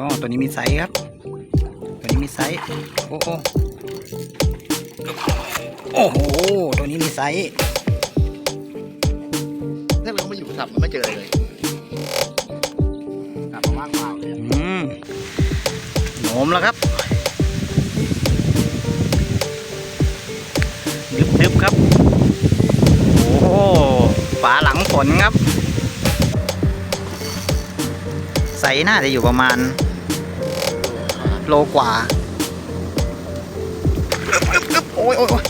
อ๋อตัวนี้มีไซส์ครับ ตัวนี้มีไซส์ โอ้โหโอ้โห ตัวนี้มีไซส์ถ้าเราไม่อยู่สับมันไม่เจอเลยกลับมาว่างเปล่าเลยอืมโหนมแล้วครับดึบๆครับ โอ้โหฝาหลังฝนครับไซส์น่าจะอยู่ประมาณ โลกว่าอึ๊บอึ๊บอึ๊บโอ้ยโอ้ยโอ้ย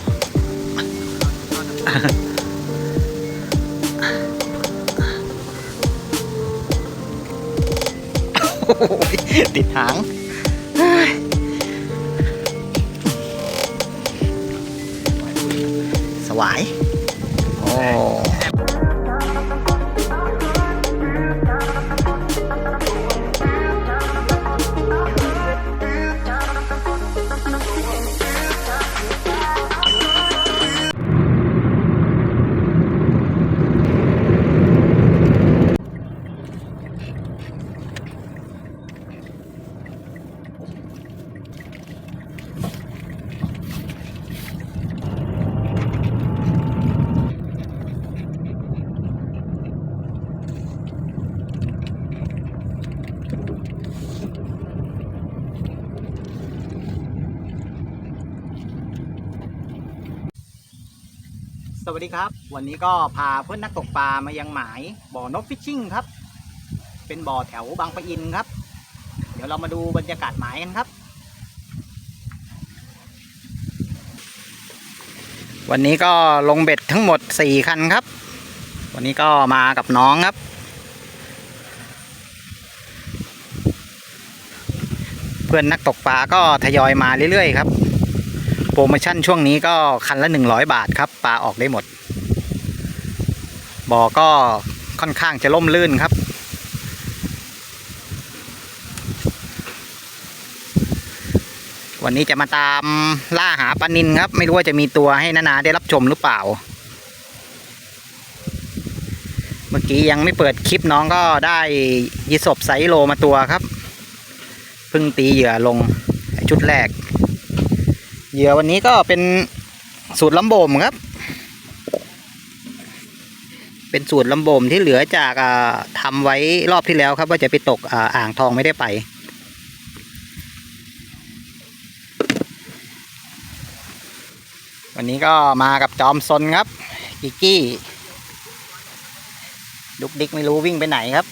โอ้ยติดหางเฮ้ยสวายโอ้ วัสดีครับ วันนี้ก็พาเพื่อนนักตกปลามายังหมายบ่อนกฟิชชิ่งครับ เป็นบ่อแถวบางปะอินครับ เดี๋ยวเรามาดูบรรยากาศหมายกันครับ วันนี้ก็ลงเบ็ดทั้งหมด4คันครับ วันนี้ก็มากับน้องครับ เพื่อนนักตกปลาก็ทยอยมาเรื่อยๆครับ โปรโมชั่นช่วงนี้ก็คันละ 100 บาทครับปลาออกได้หมดบ่อก็ค่อนข้างจะล่มลื่นครับ วันนี้จะมาตามล่าหาปลานินครับ ไม่รู้ว่าจะมีตัวให้นานาได้รับชมหรือเปล่า เมื่อกี้ยังไม่เปิดคลิปน้องก็ได้ยีสบไซโลมาตัวครับ เพิ่งตีเหยื่อลงชุดแรก เหยื่อวันนี้ก็เป็นสูตรลำโบมครับ เป็นสูตรลำโบมที่เหลือจากอ่าทำไว้รอบที่แล้วครับ ว่าจะไปตกอ่าอ่างทองไม่ได้ไป วันนี้ก็มากับจอมซนครับกิกกี้ดุกดิกไม่รู้วิ่งไปไหนครับ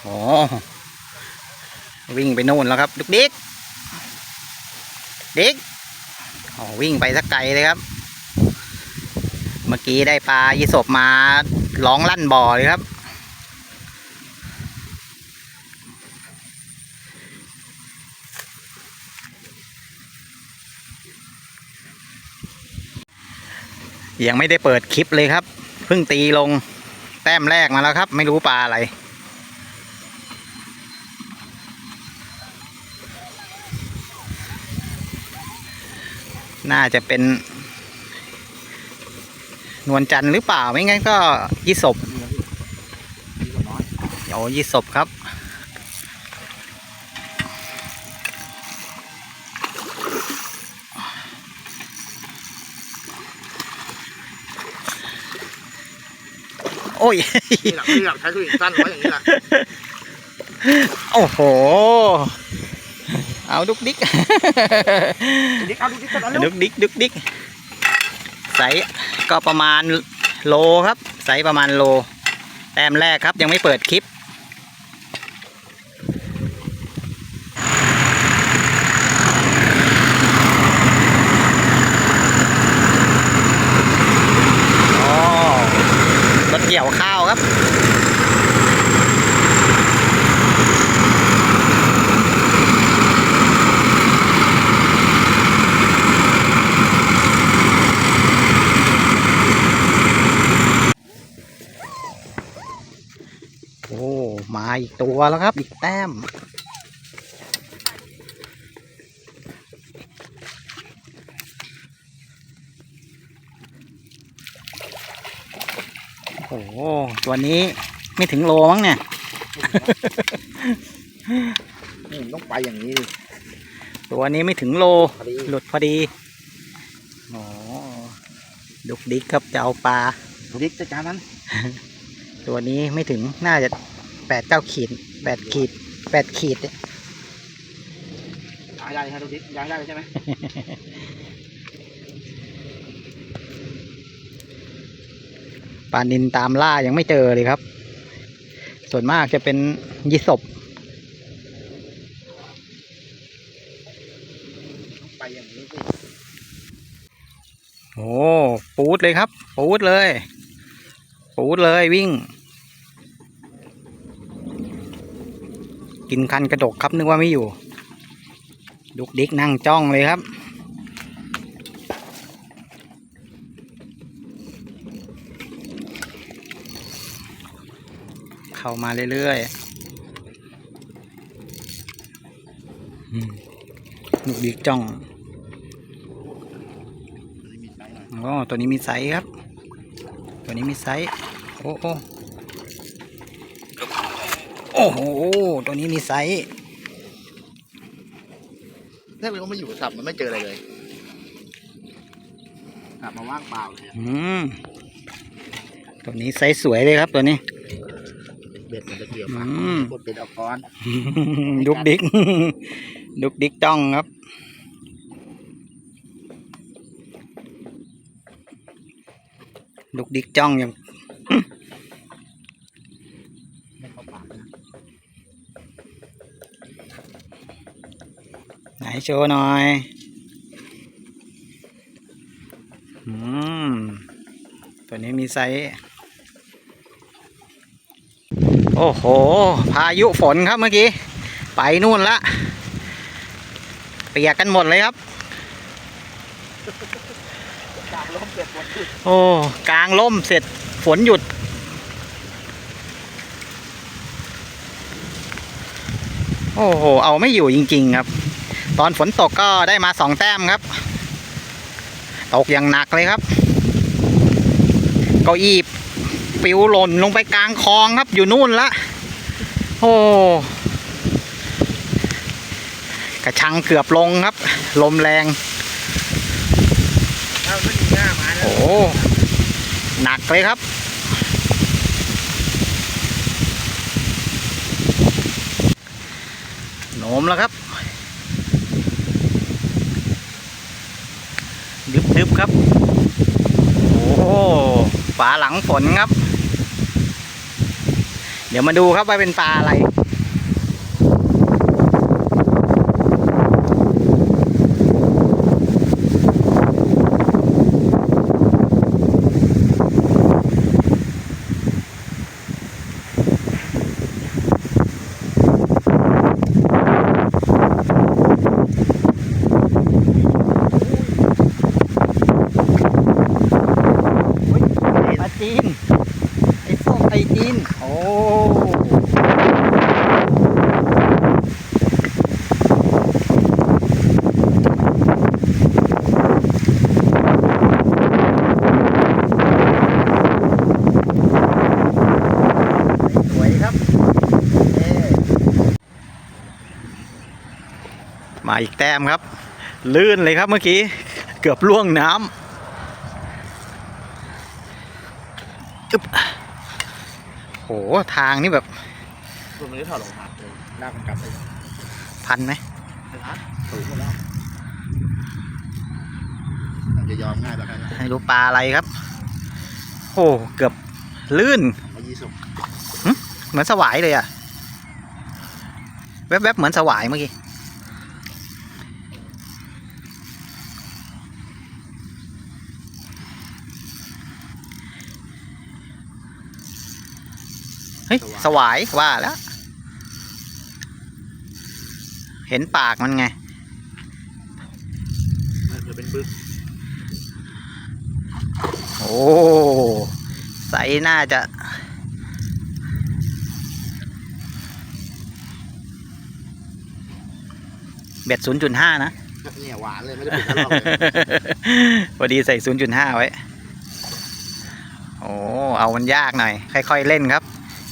โอ้วิ่งไปโน่นแล้วครับดุกดิก ดิกวิ่งไปสักไกลเลยครับ เมื่อกี้ได้ปลายีสบมาร้องลั่นบ่อเลยครับ ยังไม่ได้เปิดคลิปเลยครับ เพิ่งตีลงแต้มแรกมาแล้วครับ ไม่รู้ปลาอะไร น่าจะเป็น นวลจันทร์หรือเปล่าไม่งั้นก็ยี่ศพโอ้ยี่ศพครับ โอ้ยนี่หลักนี่หลักใช้สวิงสั้นไว้อย่างนี้แหละโอ้โห เอาดุกดิกดิเอาดูดิกันดุกดิกดุกดิกไซส์ก็ประมาณโลครับไซส์ประมาณโล แต้มแรกครับยังไม่เปิดคลิป อ๋อรถเกี่ยวข้าวครับ โอ้ มา อีกตัวแล้วครับ อีกแต้ม โอ้โหตัวนี้ไม่ถึงโลมั้งเนี่ย นี่มันต้องไปอย่างนี้ดิตัวนี้ไม่ถึงโล พอดีหลุดพอดีอ๋อดุกดิกครับจะเอาปลาดูดิจัดการมัน ตัวนี้ไม่ถึงน่าจะ แปดเก้าขีดแปดขีดแปดขีดเนี่ยย้ายได้ครับดูดิย้ายได้ใช่ไหมปลานินตามล่ายังไม่เจอเลยครับ ส่วนมากจะเป็นยีสบต้องไปอย่างนี้สิโอ้ปูดเลยครับ ปูดเลย ปูดเลยวิ่ง กินคันกระดกครับนึกว่าไม่อยู่ ดุกดิกนั่งจ้องเลยครับ เข้ามาเรื่อยๆดุกดิกจ้องอยอ๋อตัวนี้มีไซส์ครับ ตัวนี้มีไซส์โอ้โอ้ โอ้โห ตัวนี้มีไซส์ถ้ามันมาอยู่สับมันไม่เจออะไรเลยกลับมาว่างเปล่าเลยอะอืมตัวนี้ไซส์สวยเลยครับตัวนี้ เบ็ดมันจะเกี่ยวอืปากมกดเป็ดเอาก้อนดุกดิก ดุกดิกจ้องครับ ดุกดิกจ้องอย่าง ไม่เข้าปากนะไหนโชว์หน่อย อืม ตัวนี้มีไซส์ โอ้โห พายุฝนครับเมื่อกี้ ไปนู่นละ เปียกกันหมดเลยครับกลางลมเปียกฝนหยุดโอ้ กลางล่มเสร็จฝนหยุด โอ้โห เอาไม่อยู่จริง ๆ ครับ ตอนฝนตกก็ได้มาสองแต้มครับ ตกอย่างหนักเลยครับ เก้าอี้ปลิวหล่นลงไปกลางคลองครับ อยู่นู่นละ โอ้กระชังเกือบลงครับ ลมแรงโอ้หนักเลยครับ โหน มแล้วครับดึบดึบครับ โอ้ปลาหลังฝนครับ เดี๋ยวมาดูครับว่าเป็นปลาอะไร อ้ส้มไอ้จีนโอ้สวยครับเอ้มาอีกแต้มครับ ลื่นเลยครับเมื่อกี้ เกือบล่วงน้ำ อึ๊บ โหทางนี่แบบตัวมันได้ถอดรองเท้าเลยลากมันกลับไปพันไหมนะครับถูกหมดแล้วมันจะยอมง่ายแบบนั้นนะให้ดูปลาอะไรครับ โอ้เกือบลื่นมายี่สิบเหมือนสวายเลยอะแวบๆเหมือนสวายเมื่อกี้ สวายว่าแล้ว เห็นปากมันไงมันจะเป็นบึ้งโอ้ไซส์น่าจะเบ็ดศูนย์จุดห้านะเนี่ยหวานเลยไม่ได้ปิดตลอดเลยพอดีใส่ศูนย์จุดห้าไว้ โอ้ เอามันยากหน่อย ค่อยๆเล่นครับ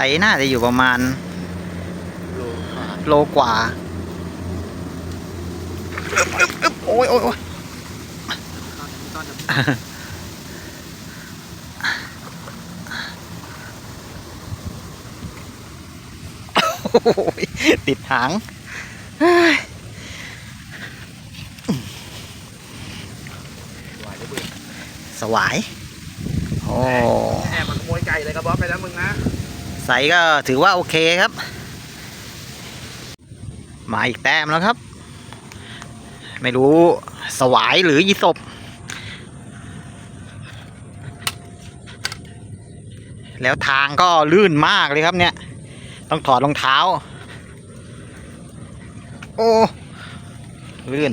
สัน่าจะอยู่ประมาณโลกว่า โอ้ยโอ้ยติดหางสวาย โอ้แอบมาขโมยไก่เลยกระบอกไปแล้วมึงนะ สก็ถือว่าโอเคครับ มาอีกแต้มแล้วครับ ไม่รู้สวายหรือยีศบแล้วทางก็ลื่นมากเลยครับเนี่ย ต้องถอดรองเท้า โอ้ ลื่น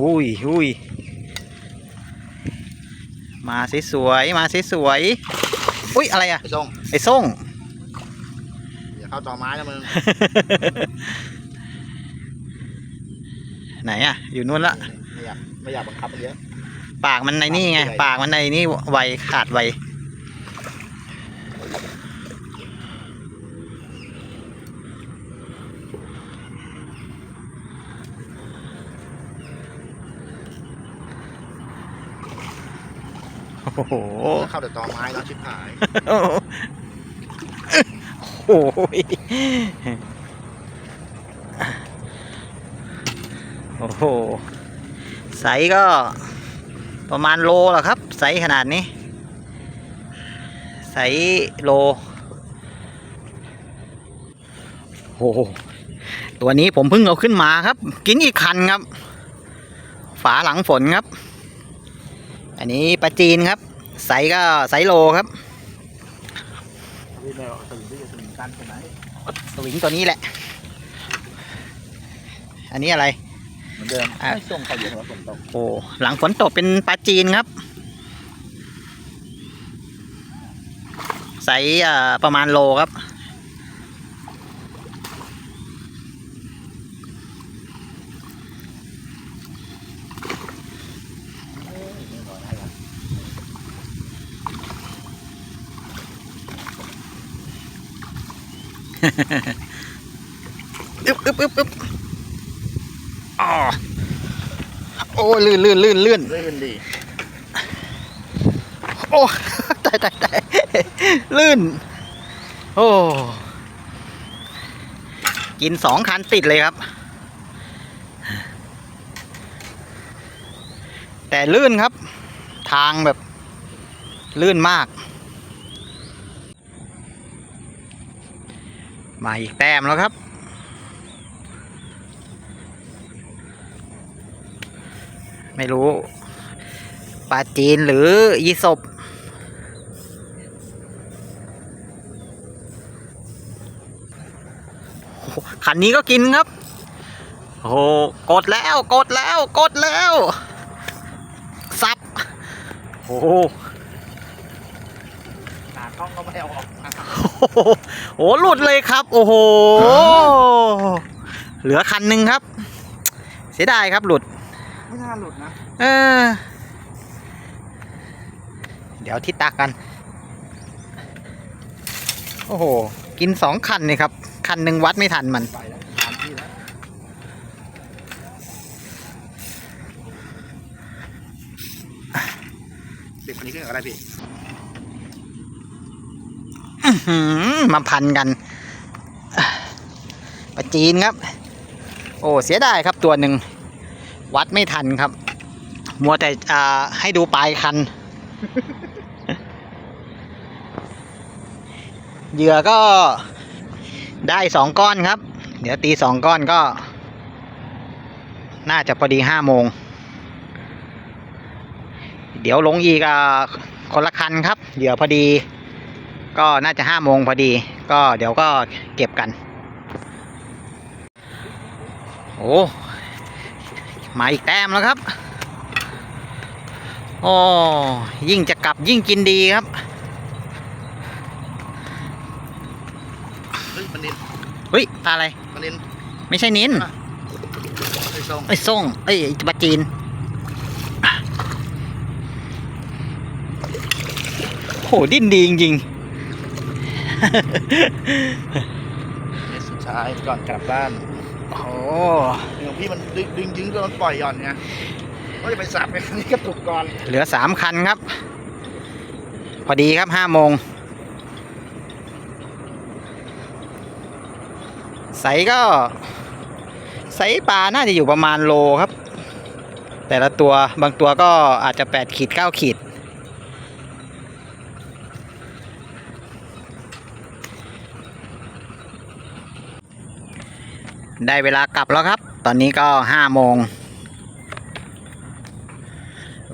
อุ้ยอุ้ย มาสวยๆมาสวยๆอุ้ยอะไรอะไอ้ส่งไอ้ส้งอย่าเข้าต่อไม้นะมึง ไหนอะอยู่นู่นละไม่อยากไม่อยากบังคับมันเยอะ ปากมันในนี่ไง ปากมันใหญ่ปากมันในนี่ไวขาดไว โอ้โหเข้าแต่ต่อไม้แล้วชิบหายโอ้โหโอ้ยโอ้โหไซส์ก็ประมาณโลแหละครับไซส์ขนาดนี้ไซส์โลโอ้โหตัวนี้ผมเพิ่งเอาขึ้นมาครับ กินอีกคันครับ ฝาหลังฝนครับ อันนี้ปลาจีนครับ ไซส์ก็ไซส์โลครับนี่แนวตื่นที่จะตื่นกันใช่ไหมสวิงตัวนี้แหละ อันนี้อะไรเหมือนเดิมอะไม่ส่งเขาอยู่หัวฝนตกโอ้หลังฝนตกเป็นปลาจีนครับไซส์อ่าประมาณโลครับ อึ๊บอึ๊บอึ๊บอึ๊บอ๋อโอ้ลื่นลื่นลื่นลื่นเรื่อนดีโอ้ตายตายตายลื่น โอ้ กินสองคันติดเลยครับ แต่ลื่นครับ ทางแบบ ลื่นมาก มาอีกแต้มแล้วครับ ไม่รู้ปลาจีนหรือยีศบโอ้โหคันนี้ก็กินครับ โอ้โหกดแล้ว กดแล้ว กดแล้ว ซับ โอ้โหากล้องก็ไม่เอาออกโอ้โหโอ้โหหลุดเลยครับ โอ้โห เหลือคันหนึ่งครับ เสียดายครับหลุด ไม่น่าหลุดนะ เออ เดี๋ยวที่ตักกัน โอ้โห กินสองคันเลยครับ คันหนึ่งวัดไม่ทันมัน ไปแล้วตามที่แล้วสิบคนนี้ขึ้นกับอะไรพี่อื้อหือ มาพันกันปลาจีนครับ โอ้เสียดายครับตัวหนึ่ง วัดไม่ทันครับ มัวแต่อ่าให้ดูปลายคันเหยื่อก็ได้สองก้อนครับ เดี๋ยวตีสองก้อนก็ น่าจะพอดีห้าโมง เดี๋ยวลงอีกอ่าคนละคันครับ เหยื่อพอดี ก็น่าจะห้าโมงพอดี ก็เดี๋ยวก็เก็บกัน โอ้มาอีกแต้มแล้วครับ โอ้ยิ่งจะกลับยิ่งกินดีครับเฮ้ยมันนินเฮ้ยปลาอะไรมันนินไม่ใช่นินไอ้ทรงไอ้ยส่งเอ้ยปลาจีนโหดิ้นดีจริง เม็ดสุดท้ายก่อนกลับบ้านๆโอ้ของพี่มันดึงดึงยึงจนมันปล่อยหย่อนไงก็จะไปสับไปนี่กระตุกก่อน เหลือสามคันครับ พอดีครับห้าโมง ใสก็ ใสปลาน่าจะอยู่ประมาณโลครับ แต่ละตัวบางตัวก็อาจจะแปดขีดเก้าขีด ได้เวลากลับแล้วครับ ตอนนี้ก็ห้าโมง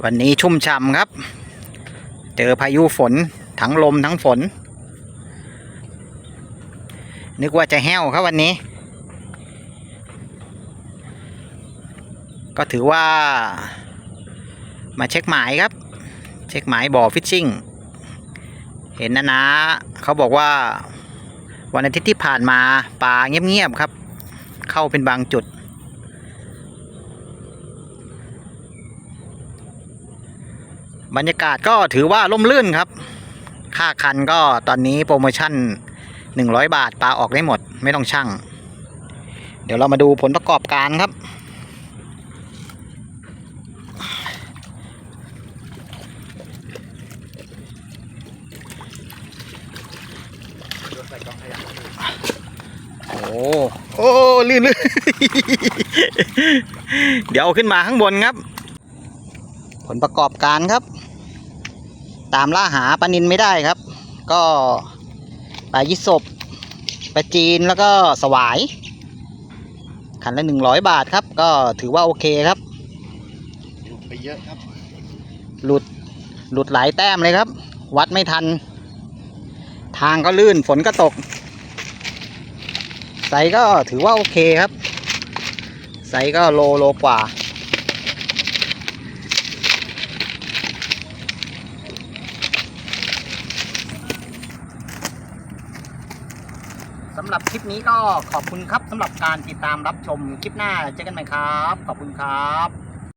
วันนี้ชุ่มฉ่ำครับ เจอพายุฝนทั้งลมทั้งฝน นึกว่าจะแห้วครับวันนี้ ก็ถือว่า มาเช็คหมายครับ เช็คหมายบ่อฟิชชิ่ง เห็นนะนะเขาบอกว่าวันอาทิตย์ที่ผ่านมาปลาเงียบๆครับ เข้าเป็นบางจุด บรรยากาศก็ถือว่าร่มรื่นครับ ค่าคันก็ตอนนี้โปรโมชั่น 100 บาทปลาออกได้หมดไม่ต้องช่างเดี๋ยวเรามาดูผลประกอบการครับ โยนใส่กล่องขยะ โอ้โอ้ ลื่นลื่นเดี๋ยวเอาขึ้นมาข้างบนครับ ผลประกอบการครับ ตามล่าหาปลานินไม่ได้ครับ ก็ปลายิสบปลาจีนแล้วก็สวาย ขันละหนึ่งร้อยบาทครับ ก็ถือว่าโอเคครับหลุดไปเยอะครับ หลุดหลุดหลายแต้มเลยครับ วัดไม่ทัน ทางก็ลื่นฝนก็ตก ไซส์ก็ถือว่าโอเคครับ ไซส์ก็โลโลกว่า สำหรับคลิปนี้ก็ขอบคุณครับสำหรับการติดตามรับชมคลิปหน้าเจอกันใหม่ครับ ขอบคุณครับ